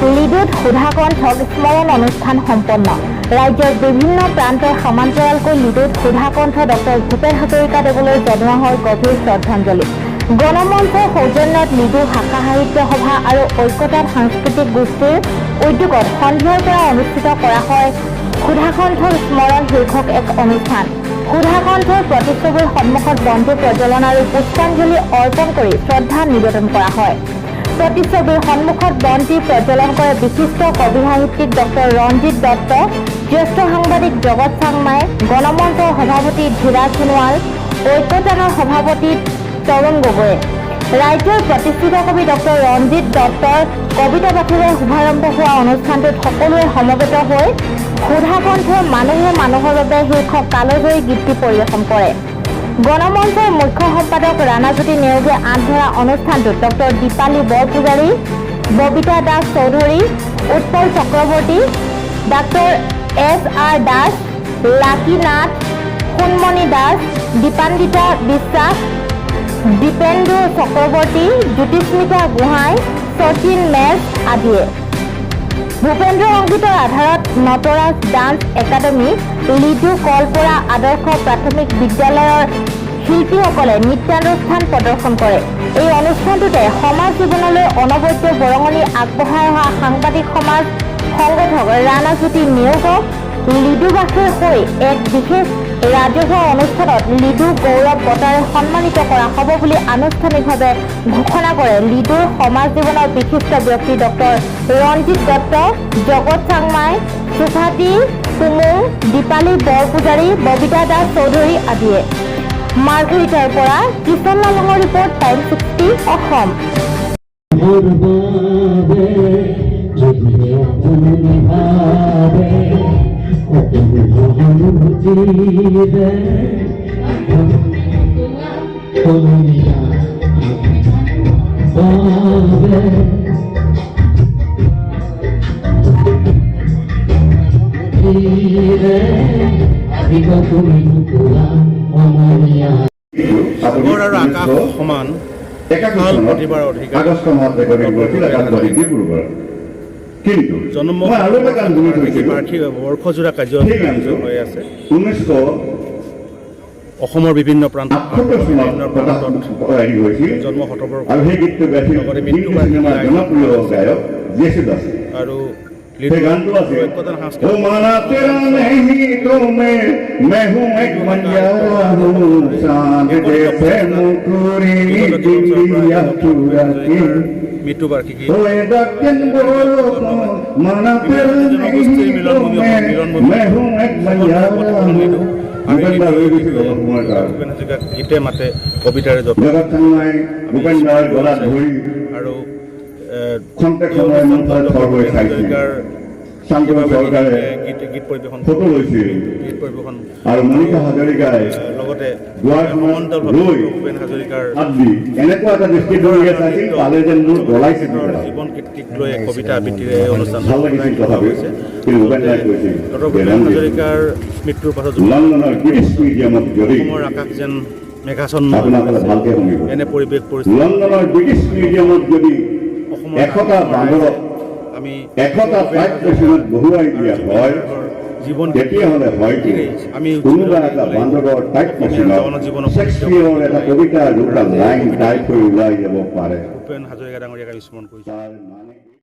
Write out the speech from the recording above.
লিডুত সুধাকণ্ঠক স্মৰণ অনুষ্ঠান সম্পন্ন। ৰাজ্যৰ বিভিন্ন প্ৰান্তৰ সমান্তৰালকৈ লিডুত সুধাকণ্ঠ ডক্টৰ ভূপেন হাজৰিকাদেৱলৈ জনোৱা হয় গভীৰ শ্ৰদ্ধাঞ্জলি। গণমঞ্চৰ সৌজন্যত লিডু ভাষা সাহিত্য সভা আৰু ঐক্যতাত সাংস্কৃতিক গোষ্ঠীৰ উদ্যোগত সন্ধিয়াৰ পৰা অনুষ্ঠিত কৰা হয় সুধাকণ্ঠৰ স্মৰণ শীৰ্ষক এক অনুষ্ঠান। সুধাকণ্ঠৰ প্ৰতিচ্ছবিৰ সন্মুখত বন্তি প্ৰজ্বলন আৰু পুষ্পাঞ্জলি অৰ্পণ কৰি শ্ৰদ্ধা নিবেদন কৰা হয়। প্ৰতিচ্ছবিৰ সন্মুখত বন্তি প্ৰজ্বলন কৰে বিশিষ্ট কবি সাহিত্যিক ডক্টৰ ৰঞ্জিত দত্ত, জ্যেষ্ঠ সাংবাদিক জগত চাংমাই গণমঞ্চৰ সভাপতি ধীৰাজ সোণোৱাল ঐক্যতানৰ সভাপতি তৰুণ গগৈয়ে। ৰাজ্যৰ প্ৰতিষ্ঠিত কবি ডক্টৰ ৰঞ্জিত দত্তৰ কবিতা পাঠেৰে শুভাৰম্ভ হোৱা অনুষ্ঠানটোত সকলোৱে সমবেত হৈ সুধাকণ্ঠৰ মানুহে মানুহৰ বাবে শীৰ্ষক কালজয়ী গীতটি পৰিৱেশন কৰে। গণমঞ্চৰ মুখ্য সম্পাদক ৰাণাজ্যোতি নেওগে আঁত ধৰা অনুষ্ঠানটোত doctor Dipali Borpujari, Babita Das Choudhury, Utpal Chakraborty doctor S R Das, Lucky Nath, Sonmoni Das, Dipannita Biswas, Dipendu Chakraborty, Jyotismita Gohain, Sachin মেছ আদিয়ে। ভূপেন্দ্ৰ সংগীতৰ আধাৰত নটৰাজ ডান্স একাডেমী লিডু কলপৰা আদৰ্শ প্ৰাথমিক বিদ্যালয়ৰ শিল্পীসকলে নৃত্যানুষ্ঠান প্ৰদৰ্শন কৰে। এই অনুষ্ঠানটোতে সমাজ জীৱনলৈ অনবদ্য বৰঙণি আগবঢ়াই অহা সাংবাদিক সমাজ সংগঠক ৰাণাজ্যোতি নেওগক লিডুবাসীৰ হৈ এক বিশেষ ৰাজহুৱা অনুষ্ঠানত লিডু গৌৰৱ বঁটাৰে সন্মানিত কৰা হ'ব বুলি আনুষ্ঠানিকভাৱে ঘোষণা কৰে লিডুৰ সমাজ জীৱনৰ বিশিষ্ট ব্যক্তি ডক্টৰ ৰঞ্জিত দত্ত, জগত চাংমাই, সুভাতী কুমুং দীপালী বৰপূজাৰী ববিতা দাস চৌধুৰী আদিয়ে। মাৰ্ঘেৰিটাৰ পৰা কিশন লালঙৰ ৰিপৰ্ট টাইম ছিক্সটি অসম। সাগৰ আৰু আকাশ সমান জন্ম প্ৰাৰ্থী বৰ্ষজোৰা কাৰ্য সেই গানটো হৈ আছে অসমৰ বিভিন্ন প্ৰান্ত বিভিন্ন প্ৰান্তত জন্ম শতবৰ্ষ লগতে মৃত্যু আৰু সেই গানটো আছে ঐক্যতান ओ সাংস্কৃতিক माना तेरा नहीं तो मैं मैं हूँ एक बंजारा हूँ चांद जैसे मुकुरी दिया चूड़ा की মৃত্যু বাৰ্ষিকী ओए दक्षिण बोलो तो माना तेरा नहीं तो मैं मैं हूँ एक बंजारा हूँ ভূপেন্দ্ৰ হৈ গৈছিল অলপ সময়ৰ কাৰণে ভূপেন হাজৰিকাক গীতে মাতে কবিতাৰে যত্ন জগত চাংমাই ভূপেন্দ্ৰৰ গলাত ধৰি আৰু গীত গীত পৰিৱেশন গীত পৰিৱেশন আৰু মণিকা হাজৰিকাই লগতে ভূপেন হাজৰিকাৰ এনেকুৱা এটা দৃষ্টিভংগীৰে চাইছিল পালে যেন মোৰ গলাইছিল জীৱন কীৰ্তিক লৈ এক কবিতা আবৃত্তিৰে অনুষ্ঠান ভালো লাগিছিল তথাপিও ভূপেন হাজৰিকাৰ মৃত্যুৰ পাছত লণ্ডনৰ ব্ৰিটিছ মিউজিয়ামত আকাশ যেন শুনিব এনে পৰিৱেশ পৰিস্থিতি লণ্ডনৰ ব্ৰিটিছ মিউজিয়ামত যদি আকাশ বান্দৰক আমি বহুৱাই দিয়া হয় জীৱন তেতিয়াহ'লে হয়তো আমি কোনোবা এটা জগন্নাথ জীৱনৰ শ্বেক্সপিয়ৰৰ এটা কবিতা দুটা লাইন টাইপ ওলাই যাব পাৰে ভূপেন হাজৰিকা ডাঙৰীয়াক আমি স্মৰণ কৰিছোঁ তাৰ